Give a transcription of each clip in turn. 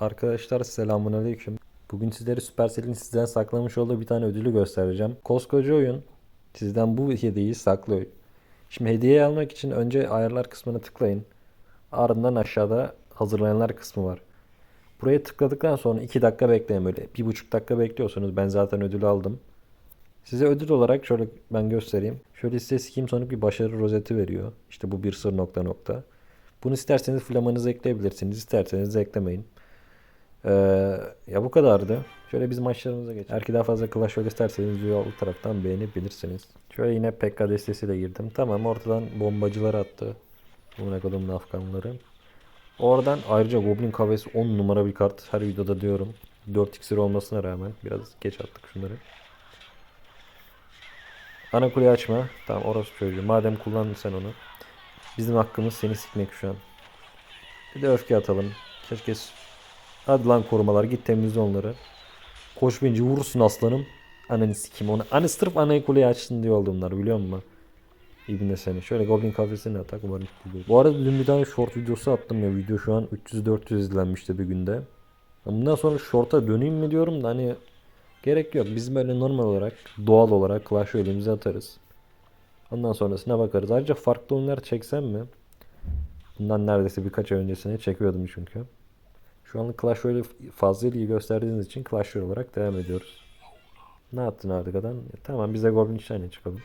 Arkadaşlar selamünaleyküm. Bugün sizlere Supercell'in sizden saklamış olduğu bir tane ödülü göstereceğim. Koskoca oyun sizden bu hediyeyi saklıyor. Şimdi hediye almak için önce ayarlar kısmına tıklayın. Ardından aşağıda hazırlayanlar kısmı var. Buraya tıkladıktan sonra 2 dakika bekleyin böyle. 1,5 dakika bekliyorsunuz. Ben zaten ödülü aldım. Size ödül olarak şöyle ben göstereyim. Şöyle size Steam Sonic bir başarı rozeti veriyor. İşte bu bir sır nokta nokta. Bunu isterseniz flamanızı ekleyebilirsiniz. isterseniz eklemeyin. Ee, ya bu kadardı. Şöyle biz maçlarımıza geçelim. Eğer daha fazla Clash Royale isterseniz alt taraftan beğenebilirsiniz. Şöyle yine PK destesiyle girdim. Tamam ortadan bombacılar attı. Buna kodum Afganları. Oradan ayrıca Goblin Kafesi 10 numara bir kart. Her videoda diyorum. 4 iksir olmasına rağmen biraz geç attık şunları. Ana kuleyi açma. Tamam orası çocuğu. Madem kullandın sen onu. Bizim hakkımız seni sikmek şu an. Bir de öfke atalım. Keşke Hadi lan korumalar git temizle onları. Koş bence vurursun aslanım. Ananı sikeyim onu. Hani sırf anayı kuleyi açsın diye oldu bunlar biliyor musun? İbne seni. Şöyle Goblin kafesine atak umarım gidiyor. Bu arada dün bir tane short videosu attım ya. Video şu an 300-400 izlenmişti bir günde. Bundan sonra short'a döneyim mi diyorum da hani gerek yok. Biz böyle normal olarak doğal olarak Clash Royale'imizi atarız. Ondan sonrasına bakarız. Ayrıca farklı oyunlar çeksem mi? Bundan neredeyse birkaç ay öncesine çekiyordum çünkü. Şu anlık Clash Royale fazla ilgi gösterdiğiniz için Clash Royale olarak devam ediyoruz. Ne yaptın Arda'dan? Tamam biz de Goblin Shine'e çıkalım.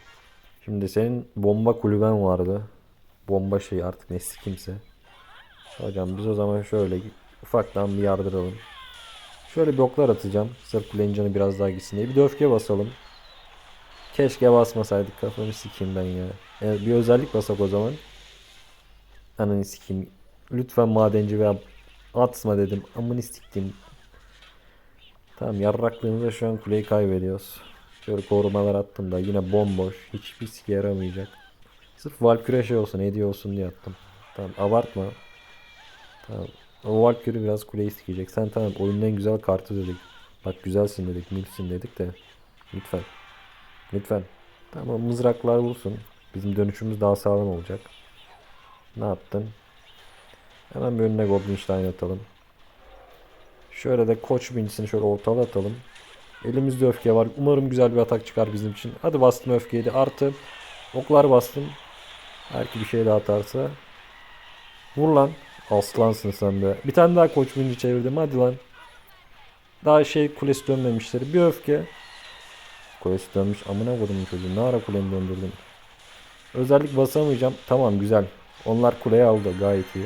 Şimdi senin bomba kulüben vardı. Bomba şeyi artık ne kimse. Hocam biz o zaman şöyle ufaktan bir yardıralım. Şöyle bir oklar atacağım. Sırf kulenin canı biraz daha gitsin diye. Bir de öfke basalım. Keşke basmasaydık kafamı sikeyim ben ya. Evet, bir özellik basak o zaman. Ananı sikeyim. Lütfen madenci veya atma dedim. Amını siktim. Tamam yarraklığımızda şu an kuleyi kaybediyoruz. Şöyle korumalar attım da yine bomboş. Hiçbir sike yaramayacak. Sırf Valkyrie şey olsun hediye olsun diye attım. Tamam abartma. Tamam. O Valkyrie biraz kuleyi sikecek. Sen tamam oyunun en güzel kartı dedik. Bak güzelsin dedik, milfsin dedik de. Lütfen. Lütfen. Tamam mızraklar vursun. Bizim dönüşümüz daha sağlam olacak. Ne yaptın? Hemen bir önüne Goblin Stein atalım. Şöyle de koç bincisini şöyle ortala atalım. Elimizde öfke var. Umarım güzel bir atak çıkar bizim için. Hadi bastım öfkeyi de. Artı oklar bastım. Belki bir şey daha atarsa. Vur lan. Aslansın sen be. Bir tane daha koç binci çevirdim. Hadi lan. Daha şey kulesi dönmemişleri. Bir öfke. Kulesi dönmüş. Amına koydum çocuğu. Ne ara kulemi döndürdüm. Özellik basamayacağım. Tamam güzel. Onlar kuleye aldı. Gayet iyi.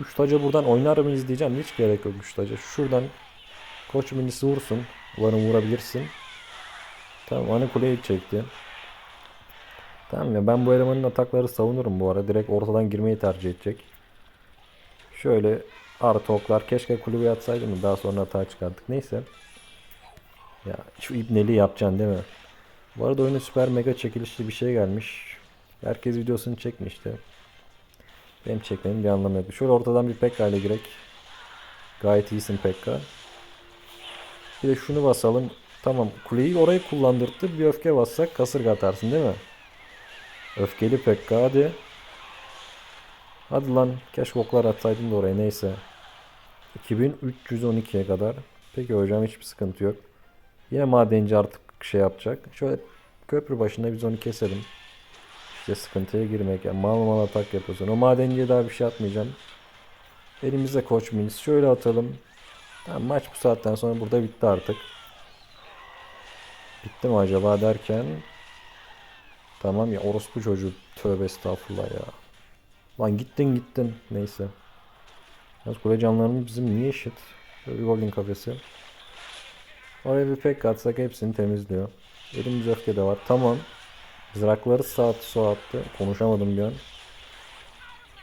Üç buradan oynar mıyız diyeceğim. Hiç gerek yok üç. Şuradan koç minisi vursun. Umarım vurabilirsin. Tamam ana kuleyi çekti. Tamam ya ben bu elemanın atakları savunurum bu ara. Direkt ortadan girmeyi tercih edecek. Şöyle artı oklar. Keşke kulübeye atsaydım da daha sonra hata çıkardık. Neyse. Ya şu ibneliği yapacaksın değil mi? Bu arada oyuna süper mega çekilişli bir şey gelmiş. Herkes videosunu çekmişti. Benim çekmenin bir anlamı yok. Şöyle ortadan bir Pekka ile girek. Gayet iyisin Pekka. Bir de şunu basalım. Tamam kuleyi orayı kullandırttı. Bir öfke bassak kasırga atarsın değil mi? Öfkeli Pekka hadi. Hadi lan keşke oklar atsaydım da oraya neyse. 2312'ye kadar. Peki hocam hiçbir sıkıntı yok. Yine madenci artık şey yapacak. Şöyle köprü başında biz onu keselim. İşte sıkıntıya girmek. Yani mal mal atak yapıyorsun. O madenciye daha bir şey atmayacağım. Elimizde koç minis. Şöyle atalım. Tamam, maç bu saatten sonra burada bitti artık. Bitti mi acaba derken. Tamam ya orospu çocuğu. Tövbe estağfurullah ya. Lan gittin gittin. Neyse. Yalnız kule canlarımız bizim niye eşit? Şöyle bir golden kafesi. Oraya bir pek atsak hepsini temizliyor. Elimiz öfke de var. Tamam. Mızrakları saat su attı. Konuşamadım bir an.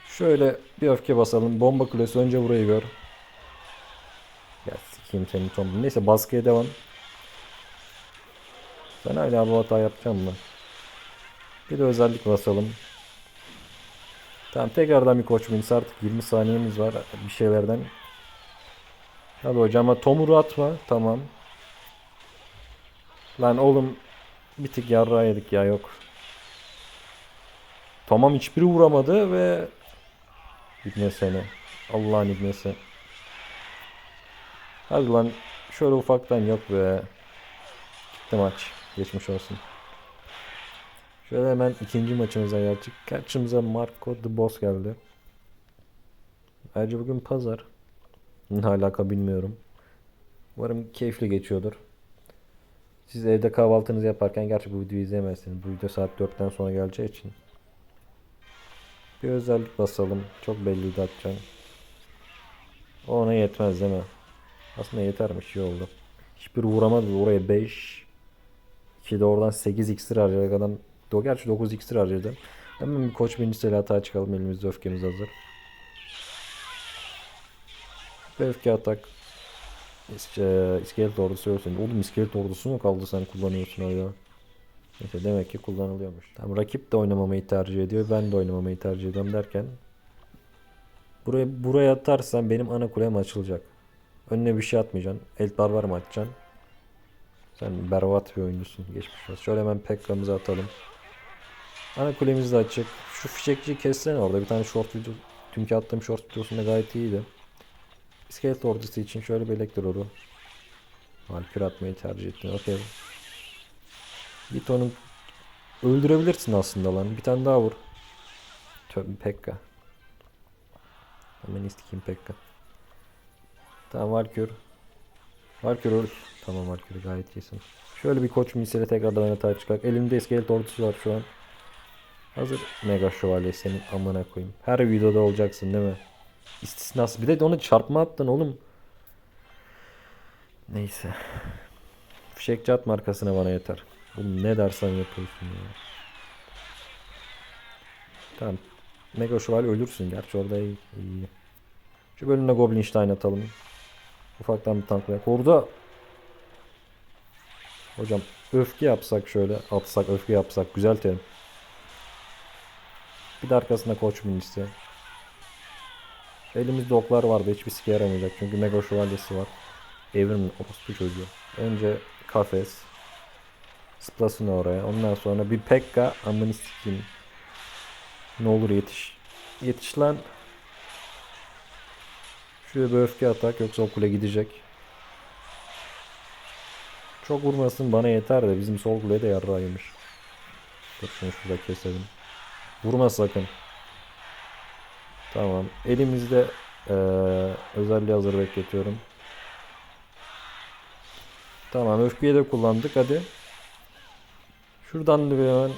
Şöyle bir öfke basalım. Bomba kulesi önce burayı gör. Ya sikeyim seni Tom. Neyse baskıya devam. Ben hala bu hata yapacağım mı? Bir de özellik basalım. Tamam tekrardan bir koç minisi artık 20 saniyemiz var bir şeylerden. Hadi hocam ama Tomur'u atma. Tamam. Lan oğlum bir tık yarrağı yedik ya yok. Tamam hiçbiri vuramadı ve İbne seni. Allah'ın ibnesi. Hadi lan şöyle ufaktan yok be. Gitti maç. Geçmiş olsun. Şöyle hemen ikinci maçımıza geldik. Karşımıza Marco The Boss geldi. Ayrıca bugün pazar. Ne alaka bilmiyorum. Umarım keyifli geçiyordur. Siz evde kahvaltınızı yaparken gerçi bu videoyu izleyemezsiniz. Bu video saat 4'ten sonra geleceği için. Bir özellik basalım. Çok belliydi atacağım. O ona yetmez değil mi? Aslında yetermiş iyi oldu. Hiçbir vuramadı oraya 5. 2 de oradan 8 iksir harcadık adam. Do gerçi 9 iksir harcadı. Hemen bir koç birincisiyle hata çıkalım elimizde öfkemiz hazır. Bir öfke atak. İşte, iskelet ordusu ölsün. Oğlum iskelet ordusu mu kaldı sen kullanıyorsun hala? Neyse demek ki kullanılıyormuş. Tamam rakip de oynamamayı tercih ediyor. Ben de oynamamayı tercih ediyorum derken. Buraya, buraya atarsan benim ana kulem açılacak. Önüne bir şey atmayacaksın. El barbar mı atacaksın? Sen berbat bir oyuncusun. Geçmiş olsun. Şöyle hemen Pekka'mızı atalım. Ana kulemiz de açık. Şu fişekçiyi kessene orada. Bir tane short video. Dünkü attığım short videosunda gayet iyiydi. İskelet ordusu için şöyle bir elektroru. Valkür atmayı tercih ettin. Okey. Git onu öldürebilirsin aslında lan. Bir tane daha vur. Tövbe Pekka. Hemen istikeyim Pekka. Tamam Valkür. Valkür öl. Tamam Valkür gayet iyisin. Şöyle bir koç misile tekrardan oynatarak çıkar. Elimde iskelet ordusu var şu an. Hazır mega şövalye senin amına koyayım. Her videoda olacaksın değil mi? İstisnası. Bir de onu çarpma attın oğlum. Neyse. Fişekçi at markasına bana yeter. Oğlum ne dersen yapıyorsun ya. Tamam. Mega şövalye ölürsün. Gerçi orada iyi. iyi. Şu bölümde Goblin Stein atalım. Ufaktan bir tanklayak. Orada Hocam öfke yapsak şöyle atsak öfke yapsak güzel terim. Bir de arkasında koç minnisi. Elimizde oklar vardı hiçbir sike yaramayacak çünkü mega şövalyesi var. Evrim orospu çocuğu. Önce kafes. Splasını oraya. Ondan sonra bir Pekka amını sikeyim. Ne olur yetiş. Yetiş lan. Şuraya bir öfke atak yoksa o kule gidecek. Çok vurmasın bana yeter de bizim sol kule de yarrağıymış. Dur şunu şurada keselim. Vurma sakın. Tamam. Elimizde eee özelliği hazır bekletiyorum. Tamam öfkeyi de kullandık hadi. Şuradan da bir hemen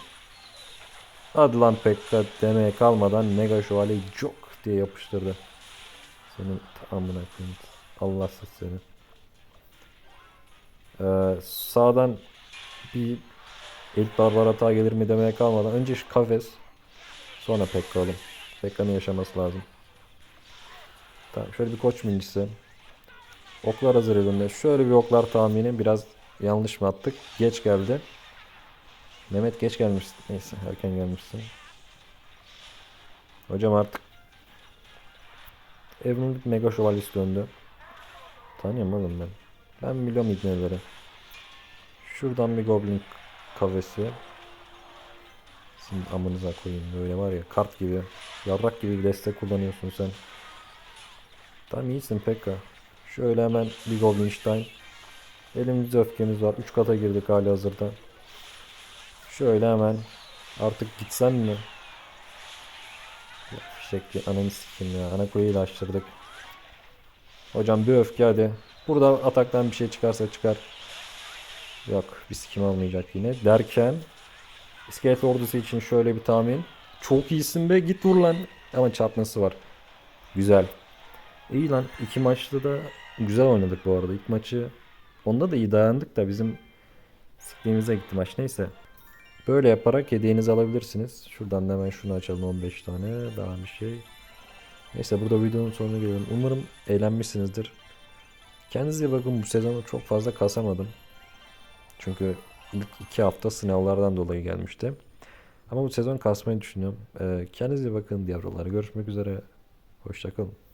Hadi lan Pekka demeye kalmadan Mega Şövalyeyi çok diye yapıştırdı. Senin amına koyayım. Allahsız seni. Ee, sağdan bir ilk barbar hata gelir mi demeye kalmadan önce şu kafes sonra Pekka oğlum. Pekka'nın yaşaması lazım. Tamam şöyle bir koç mincisi. Oklar hazır elimde. Şöyle bir oklar tahmini biraz yanlış mı attık? Geç geldi. Mehmet geç gelmişsin. Neyse erken gelmişsin. Hocam artık Evrimlik Mega Şövalyesi döndü. Tanıyorum oğlum ben. Ben biliyorum ibneleri. Şuradan bir Goblin kafesi. Sizin amınıza koyayım böyle var ya kart gibi. Yarrak gibi bir destek kullanıyorsun sen. Tamam iyisin Pekka. Şöyle hemen bir Goblin Stein. Elimizde öfkemiz var. 3 kata girdik hali hazırda. Şöyle hemen artık gitsen mi? Ya fişekli ananı sikeyim ya. Ana kuleyi açtırdık. Hocam bir öfke hadi. Burada ataktan bir şey çıkarsa çıkar. Yok bir sikim almayacak yine. Derken iskelet ordusu için şöyle bir tahmin. Çok iyisin be git vur lan. Ama çarpması var. Güzel. İyi lan. iki maçta da güzel oynadık bu arada. İlk maçı onda da iyi dayandık da bizim sikliğimize gitti maç. Neyse. Böyle yaparak hediyenizi alabilirsiniz. Şuradan da hemen şunu açalım 15 tane. Daha bir şey. Neyse burada videonun sonuna gelelim. Umarım eğlenmişsinizdir. Kendinize bakın. Bu sezonu çok fazla kasamadım. Çünkü ilk iki hafta sınavlardan dolayı gelmişti. Ama bu sezon kasmayı düşünüyorum. Ee, kendinize iyi bakın yavrular. Görüşmek üzere. Hoşçakalın.